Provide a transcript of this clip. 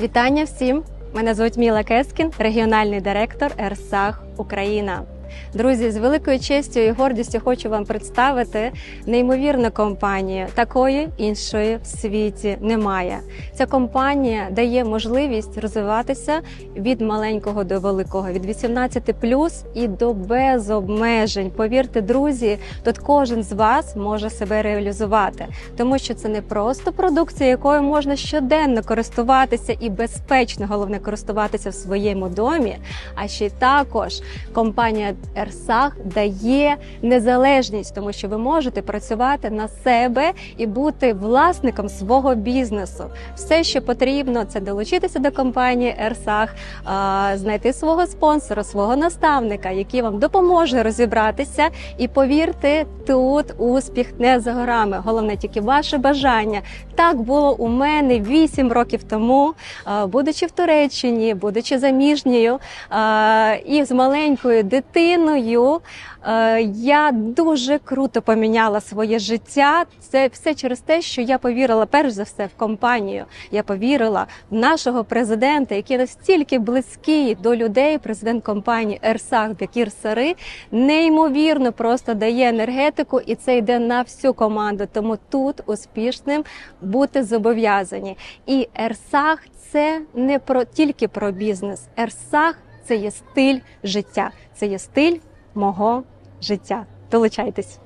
Вітання всім! Мене звуть Міла Кескін, регіональний директор ЕРСАГ Україна. Друзі, з великою честю і гордістю хочу вам представити неймовірну компанію. Такої іншої в світі немає. Ця компанія дає можливість розвиватися від маленького до великого, від 18 і до без обмежень. Повірте, друзі, тут кожен з вас може себе реалізувати, тому що це не просто продукція, якою можна щоденно користуватися і безпечно головне користуватися в своєму домі. А ще й також компанія Ерсах дає незалежність, тому що ви можете працювати на себе і бути власником свого бізнесу. Все, що потрібно, це долучитися до компанії Ерсах, знайти свого спонсора, свого наставника, який вам допоможе розібратися. І повірте, тут успіх не за горами. Головне тільки ваше бажання. Так було у мене 8 років тому, будучи в Туреччині, будучи заміжньою а, і з маленькою дитиною. е, Я дуже круто поміняла своє життя. Це все через те, що я повірила перш за все в компанію. Я повірила в нашого президента, який настільки близький до людей. Президент компанії Ерсах Бекір Сари неймовірно просто дає енергетику, і це йде на всю команду. Тому тут успішним бути зобов'язані. І Ерсах це не про тільки про бізнес. Ерсах це є стиль життя, це є стиль мого життя. Долучайтесь.